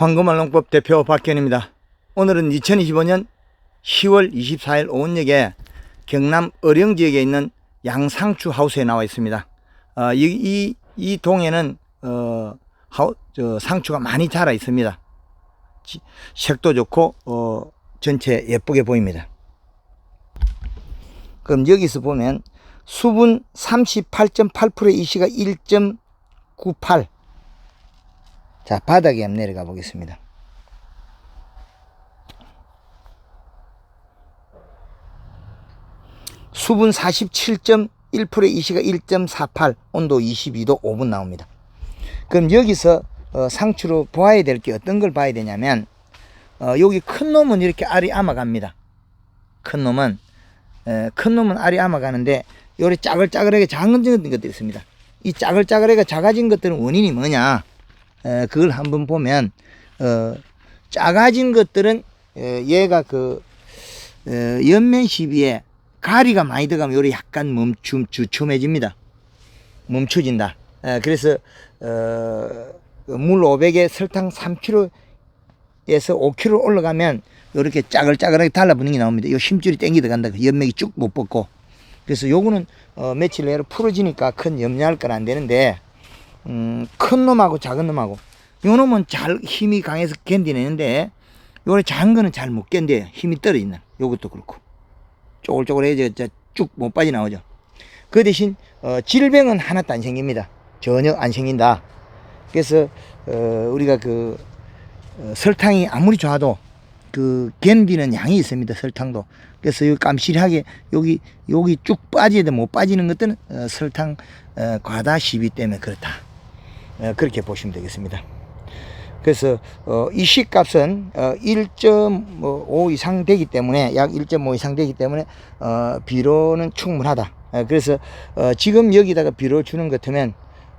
황금알농법 대표 박현입니다. 오늘은 2025년 10월 24일 오은역에 경남 어령 지역에 있는 양상추 하우스에 나와 있습니다. 어, 이, 이, 이 동에는 어, 하우, 저, 상추가 많이 자라 있습니다. 지- 색도 좋고 어, 전체 예쁘게 보입니다. 그럼 여기서 보면 수분 38.8%의 이시가 1.98 자, 바닥에 한번 내려가 보겠습니다. 수분 47.1%의 이시가 1.48, 온도 22도 5분 나옵니다. 그럼 여기서 어, 상추로 보아야 될 게 어떤 걸 봐야 되냐면 어, 여기 큰 놈은 이렇게 알이 아마갑니다. 큰 놈은 에, 큰 놈은 알이 아마가는데 요래 짜글짜글하게 작은 것들이 있습니다. 이 짜글짜글하게 작아진 것들은 원인이 뭐냐? 에, 그걸 한번 보면 어, 작아진 것들은 에, 얘가 그 어, 옆면 시비에 가리가 많이 들어가면 요래 약간 멈춤 주춤해집니다. 멈춰진다. 에, 그래서 어, 물 500에 설탕 3kg에서 5kg 올라가면 이렇게 짜글짜글하게 달라붙는 게 나옵니다. 이 힘줄이 땡기 들어간다. 그 연맥이 쭉못 뻗고. 그래서 요거는 어, 며칠 내로 풀어지니까 큰 염려할 건 안 되는데 음, 큰 놈하고 작은 놈하고 요 놈은 잘 힘이 강해서 견디내는데 요래 작은 거는 잘 못 견뎌요. 힘이 떨어지는 요것도 그렇고 쪼글쪼글해져 쭉 못 빠져나오죠. 그 대신 어, 질병은 하나도 안 생깁니다. 전혀 안 생긴다. 그래서 어, 우리가 그 어, 설탕이 아무리 좋아도 그 견디는 양이 있습니다. 설탕도. 그래서 이 깜실하게 여기 여기 쭉돼못 빠지는 것들은 어, 설탕 어, 과다 시비 때문에 그렇다. 어, 그렇게 보시면 되겠습니다. 그래서 어, 이 시값은 어, 1.5 이상 되기 때문에 약 1.5 이상 되기 때문에 어, 비료는 충분하다. 어, 그래서 어, 지금 여기다가 비료 주는 것 같으면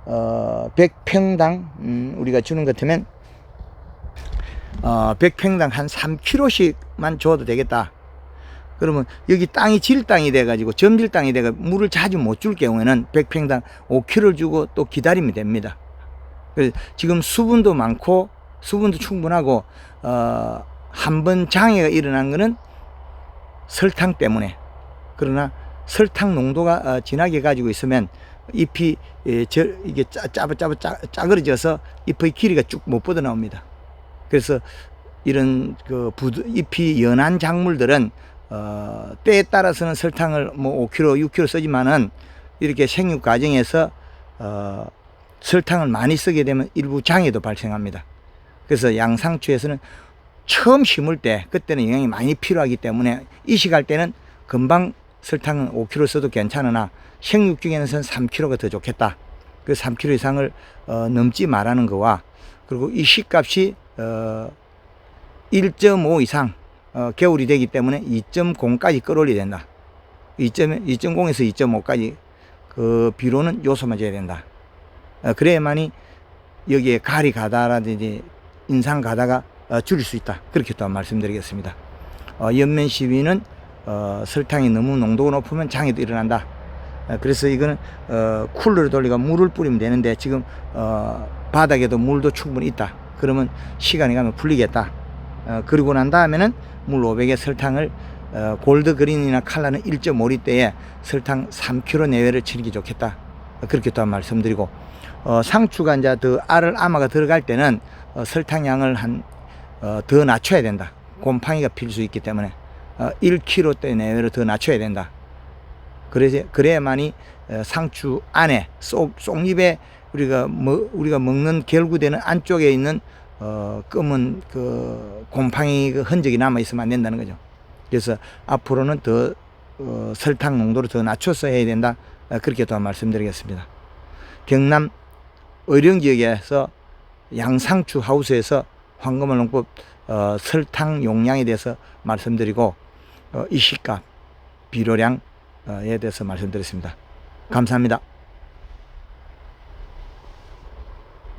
어, 100평당 음, 우리가 주는 것 같으면 어, 100평당 한 3kg씩만 줘도 되겠다. 그러면 여기 땅이 질 땅이 돼가지고 점질 땅이 돼가 물을 자주 못 줄 경우에는 100평당 5kg 주고 또 기다리면 됩니다. 지금 수분도 많고 수분도 충분하고 어, 한 번 장애가 일어난 거는 설탕 때문에 그러나 설탕 농도가 어, 진하게 가지고 있으면 잎이 예, 저, 이게 짜, 짜바 짜바 짜, 짜그러져서 잎의 길이가 쭉 못 뻗어 나옵니다. 그래서 이런 그 부드, 잎이 연한 작물들은 어, 때에 따라서는 설탕을 뭐 5kg, 6kg 쓰지만은 이렇게 생육 과정에서 어, 설탕을 많이 쓰게 되면 일부 장애도 발생합니다. 그래서 양상추에서는 처음 심을 때 그때는 영양이 많이 필요하기 때문에 이식할 때는 금방 설탕은 5kg 써도 괜찮으나 생육 중에는 3kg가 더 좋겠다. 그 3kg 이상을 어, 넘지 말라는 거와 그리고 이 식값이 어, 1.5 이상 어, 겨울이 되기 때문에 2.0까지 끌어올려야 된다. 2.0, 2.0에서 2.5까지 그 비료는 요소만 줘야 된다. 어, 그래야만이 여기에 가리 가다라든지 인상 가다가 어, 줄일 수 있다. 그렇게 또 말씀드리겠습니다. 어, 옆면 시비는 어, 설탕이 너무 농도가 높으면 장애도 일어난다. 어, 그래서 이거는 어, 쿨러를 돌리고 물을 뿌리면 되는데 지금 어, 바닥에도 물도 충분히 있다. 그러면 시간이 가면 풀리겠다. 어, 그러고 난 다음에는 물 500에 설탕을 어, 골드 그린이나 칼라는 1.5리터에 설탕 3kg 내외를 치는 게 좋겠다. 어, 그렇게 또 말씀드리고 어, 상추가 이제 더 알을 아마가 들어갈 때는 어, 설탕량을 한 어, 더 낮춰야 된다. 곰팡이가 필 수 있기 때문에 어, 1kg대 내외로 더 낮춰야 된다. 그래서 그래야만이 어, 상추 안에 속 속잎에 우리가 뭐 우리가 먹는 결구되는 안쪽에 있는 어, 검은 그 곰팡이 그 흔적이 남아 있으면 안 된다는 거죠. 그래서 앞으로는 더 어, 설탕 농도를 더 낮춰서 해야 된다. 어, 그렇게 또 말씀드리겠습니다. 경남 의령 지역에서 양상추 하우스에서 황금알 농법 어, 설탕 용량에 대해서 말씀드리고 어, 이 시값 비료량에 대해서 말씀드렸습니다. 감사합니다.